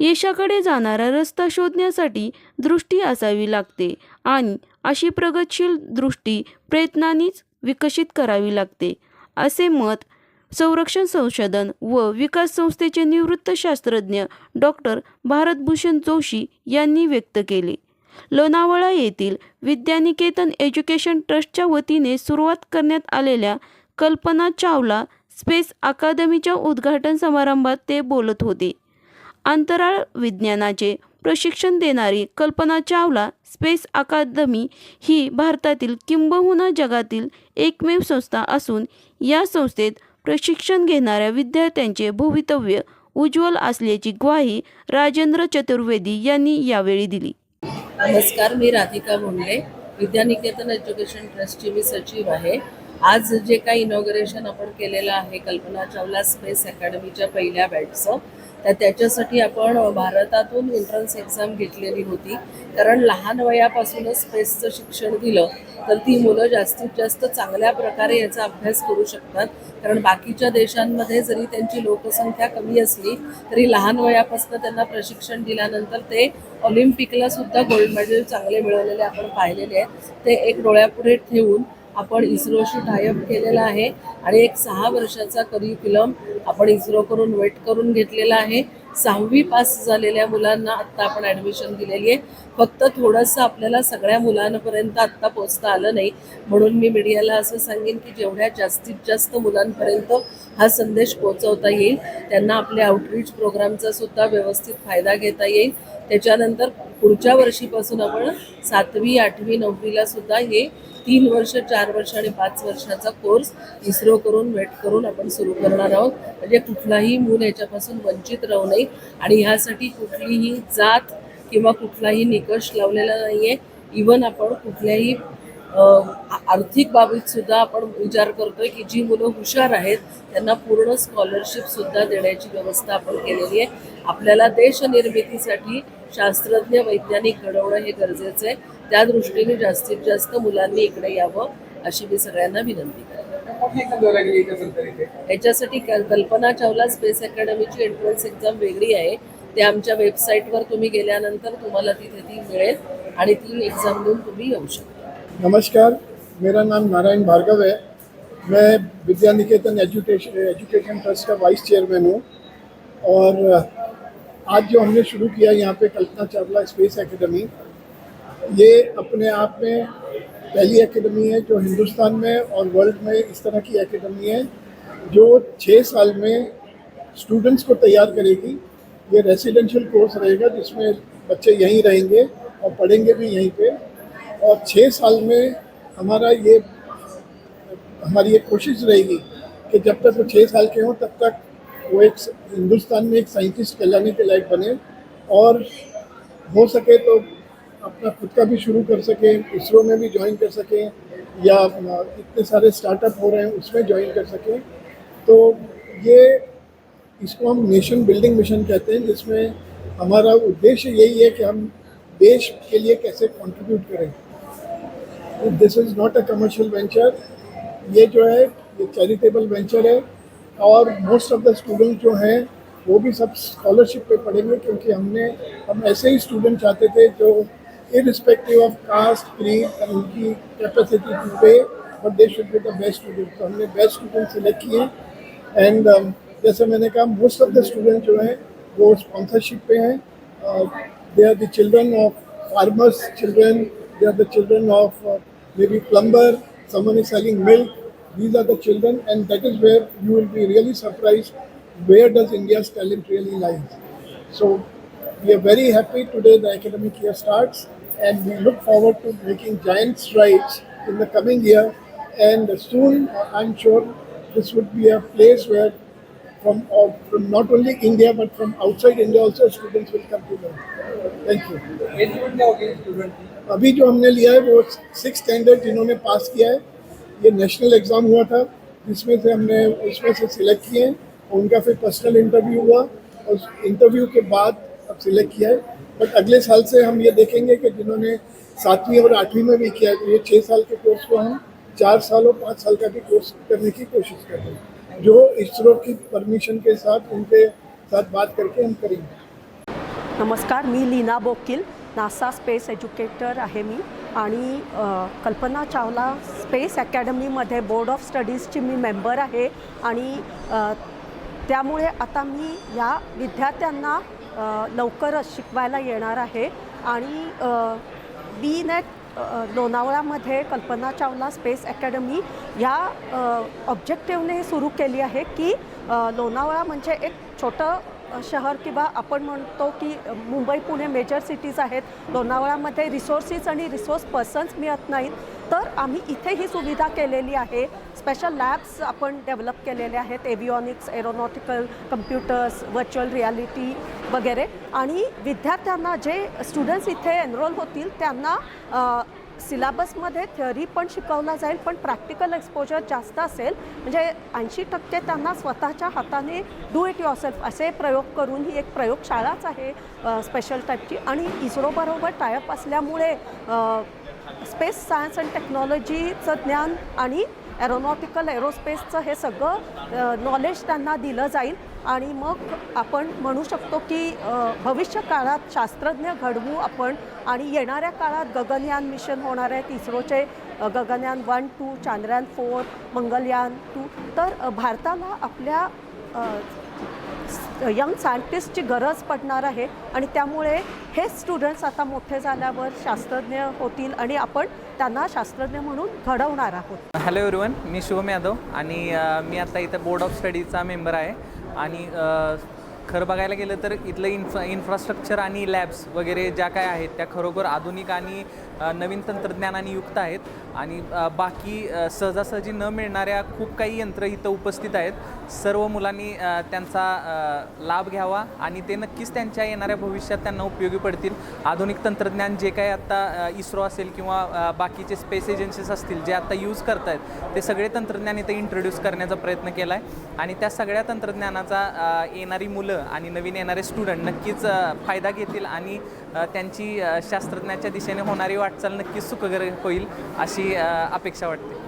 यशाकडे जाणारा रस्ता शोधण्यासाठी दृष्टी असावी लागते आणि अशी प्रगतशील दृष्टी प्रयत्नांनीच विकसित करावी लागते असे मत संरक्षण संशोधन व विकास संस्थेचे निवृत्त शास्त्रज्ञ डॉक्टर भारतभूषण जोशी यांनी व्यक्त केले. लोणावळा येथील विद्यानिकेतन एज्युकेशन ट्रस्टच्या वतीने सुरुवात करण्यात आलेल्या कल्पना चावला स्पेस अकादमीच्या उद्घाटन समारंभात ते बोलत होते. अंतराळ विज्ञानाचे प्रशिक्षण देणारी कल्पना चावला स्पेस अकादमी ही भारतातील किंबहुना जगातील एकमेव संस्था असून या संस्थेत प्रशिक्षण घेणाऱ्या विद्यार्थ्यांचे भवितव्य उज्ज्वल असल्याची ग्वाही राजेंद्र चतुर्वेदी यांनी यावेळी दिली. नमस्कार मी राधिका मुंडे विद्यानिकेतन एज्युकेशन ट्रस्टची मी सचिव आहे. आज जे काही इनॉग्रेशन आपण केलेलं आहे कल्पना चावला स्पेस अकॅडमीच्या पहिल्या बॅटचं तर त्याच्यासाठी आपण भारतातून एंट्रन्स एक्झाम घेतलेली होती. कारण लहान वयापासूनच स्पेसचं शिक्षण दिलं तर ती मुलं जास्तीत जास्त चांगल्या प्रकारे याचा अभ्यास करू शकतात. कारण बाकीच्या देशांमध्ये जरी त्यांची लोकसंख्या कमी असली तरी लहान वयापासून त्यांना प्रशिक्षण दिल्यानंतर ते ऑलिम्पिकला सुद्धा गोल्ड मेडल चांगले मिळवलेले आपण पाहिलेले आहेत. ते एक डोळ्यापुढे ठेवून आपण इस्रोशी टायअप केलेला आहे. आणि एक सहा वर्षाचा करिक्युलम आपण इस्रोकडून वेट करून घेतलेला आहे. सहावी पास झालेल्या मुलांना आत्ता आपण ॲडमिशन दिलेली आहे. फक्त थोडंसं आपल्याला सगळ्या मुलांपर्यंत आत्ता पोचता आलं नाही. म्हणून मी मीडियाला असं सांगेन की जेवढ्या जास्तीत जास्त मुलांपर्यंत हा संदेश पोहोचवता येईल त्यांना आपल्या आउटरीच प्रोग्रामचा सुद्धा व्यवस्थित फायदा घेता येईल. त्याच्यानंतर पुढच्या वर्षीपासून आपण सातवी आठवी नववीला सुद्धा हे तीन वर्ष चार वर्ष आणि पाच वर्षाचा कोर्स इस्रो करून वेट करून आपण सुरू करणार आहोत. म्हणजे कुठलाही मूल याच्यापासून वंचित राहू नये आणि ह्यासाठी कुठलीही जात किंवा कुठलाही निकष लावलेला नाही आहे इवन आपण कुठल्याही आर्थिक बाबीत सुद्धा आपण विचार करतोय की जी मुलं हुशार आहेत त्यांना पूर्ण स्कॉलरशिप सुद्धा देण्याची व्यवस्था आपण केलेली आहे. आपल्याला देशनिर्मितीसाठी शास्त्रज्ञ वैज्ञानिक घडवणं हे गरजेचं आहे. त्या दृष्टीने जास्तीत जास्त मुलांनी इकडे यावं अशी मी सगळ्यांना विनंती करते. याच्यासाठी कल- कल्पना चावला स्पेस अकॅडमीची एंट्रन्स एक्झाम वेगळी आहे. ते आमच्या वेबसाईटवर तुम्ही गेल्यानंतर तुम्हाला तिथे ती मिळेल आणि ती एक्झाम देऊन तुम्ही येऊ शकता. नमस्कार मेरा नाम नारायण भार्गव है मैं Vidya Niketan education education trust का वाइस चेयरमैन हूँ और आज जो हमने शुरू किया यहाँ पे कल्पना चावला स्पेस एकेडमी, ये अपने आप में पहली एकेडमी है जो हिंदुस्तान में और वर्ल्ड में इस तरह की एकेडमी है, जो छः साल में स्टूडेंट्स को तैयार करेगी। ये रेसिडेंशियल कोर्स रहेगा जिसमें बच्चे यहीं रहेंगे और पढ़ेंगे भी यहीं पे। और छः साल में हमारा ये, हमारी ये कोशिश रहेगी कि जब तक वो छः साल के हों, तब तक वो एक हिंदुस्तान में एक साइंटिस्ट कहलाने के लायक बने और हो सके तो अपना खुद का भी शुरू कर सकें, इसरो में भी ज्वाइन कर सकें या इतने सारे स्टार्टअप हो रहे हैं, उसमें ज्वाइन कर सकें। तो ये इसको हम नेशन बिल्डिंग मिशन कहते हैं, जिसमें हमारा उद्देश्य यही है कि हम देश के लिए कैसे कंट्रीब्यूट करें। This is not a commercial venture ये जो है, ये चैरिटेबल वेंचर है। और मोस्ट ऑफ द स्टूडेंट जो हैं वो भी सब स्कॉलरशिप पे पढ़ेंगे क्योंकि हमने हम ऐसे ही स्टूडेंट चाहते थे जो इरिस्पेक्टिव ऑफ कास्ट क्रीड उनकी capacity to pay but they should be the best student तो हमने बेस्ट स्टूडेंट सेलेक्ट किए एंड um, जैसे मैंने कहा मोस्ट ऑफ द स्टूडेंट जो हैं वो स्पॉन्सरशिप पे हैं। They are the children of farmers children they are the children of maybe plumber someone is selling milk these are the children and that is where you will be really surprised where does india's talent really lies so we are very happy today the academic year starts and we look forward to making giant strides in the coming year and soon i'm sure this would be a place where from, uh, from not only india but from outside india also students will come to learn thank you अभी जो हमने लिया है वो six standard जिन्होंने pass KIA है ये national exam हुआ था, जिसमें से हमने उसमें से सिलेक्ट किए और उनका फिर पर्सनल इंटरव्यू हुआ और इंटरव्यू के बाद अब सिलेक्ट किया है। बट अगले साल से हम ये देखेंगे कि जिन्होंने सातवीं और आठवीं में भी किया तो ये छः साल के कोर्स को हम चार साल और पाँच साल का भी कोर्स करने की कोशिश कर रहे हैं, जो इसरो की परमिशन के साथ उनके साथ बात करके हम करेंगे। नमस्कार, मी Leena Bokil NASA space educator आहे मी आणि कल्पना चावला स्पेस अकॅडमीमध्ये बोर्ड ऑफ स्टडीजची मी मेंबर आहे आणि त्यामुळे आता मी या विद्यार्थ्यांना लवकरच शिकवायला येणार आहे आणि बी नेट लोणावळ्यामध्ये कल्पना चावला स्पेस अकॅडमी या ऑब्जेक्टिव्हने सुरू केली आहे की लोणावळा म्हणजे एक छोटं शहर किंवा आपण म्हणतो की मुंबई पुणे मेजर सिटीज आहेत. लोणावळ्यामध्ये रिसोर्सेस आणि रिसोर्स पर्सन्स मिळत नाहीत. तर आम्ही इथे ही सुविधा केलेली आहे. स्पेशल लॅब्स आपण डेव्हलप केलेले आहेत. Avionics aeronautical computers virtual reality वगैरे. आणि विद्यार्थ्यांना जे स्टुडंट्स इथे एनरोल होतील त्यांना सिलाबसमध्ये थेअरी पण शिकवला जाईल पण प्रॅक्टिकल एक्सपोजर जास्त असेल. म्हणजे ऐंशी टक्के त्यांना स्वतःच्या हाताने डू इट युअरसेल्फ असे प्रयोग करून ही एक प्रयोगशाळाच आहे स्पेशल टाईपची आणि इस्रोबरोबर टायअप असल्यामुळे स्पेस सायन्स अँड टेक्नॉलॉजीचं ज्ञान आणि एरोनॉटिकल एरोस्पेसचं हे सगळं नॉलेज त्यांना दिलं जाईल. आणि मग आपण म्हणू शकतो की भविष्य काळात शास्त्रज्ञ घडवू आपण आणि येणाऱ्या काळात गगनयान मिशन होणार आहेत इस्रोचे Gaganyaan one two Chandrayaan four Mangalyaan two. तर भारताला आपल्या यंग सायंटिस्टची गरज पडणार आहे आणि त्यामुळे हे स्टुडंट्स आता मोठे झाल्यावर शास्त्रज्ञ होतील आणि आपण त्यांना शास्त्रज्ञ म्हणून घडवणार आहोत. हॅलो एव्हरीवन मी शुभम यादव आणि मी आता इथं बोर्ड ऑफ स्टडीजचा मेंबर आहे. आणि खरं बघायला गेलं तर इथलं इन्फ्रा इन्फ्रास्ट्रक्चर आणि लॅब्स वगैरे ज्या काय आहेत त्या खरोखर आधुनिक आणि नवीन तंत्रज्ञानाने युक्त आहेत. आणि बाकी सहजासहजी न मिळणाऱ्या खूप काही यंत्र इथं उपस्थित आहेत. सर्व मुलांनी त्यांचा लाभ घ्यावा आणि ते नक्कीच त्यांच्या येणाऱ्या भविष्यात त्यांना उपयोगी पडतील. आधुनिक तंत्रज्ञान जे काही आत्ता इस्रो असेल किंवा बाकीचे स्पेस एजन्सीज असतील जे आत्ता यूज करत आहेत ते सगळे तंत्रज्ञान इथं इंट्रोड्यूस करण्याचा प्रयत्न केला आहे आणि त्या सगळ्या तंत्रज्ञानाचा येणारी मुलं आणि नवीन येणारे स्टुडंट नक्कीच फायदा घेतील आणि त्यांची शास्त्रज्ञाच्या दिशेने होणारी वाटचाल नक्कीच सुखकर होईल अशी अपेक्षा वाटते.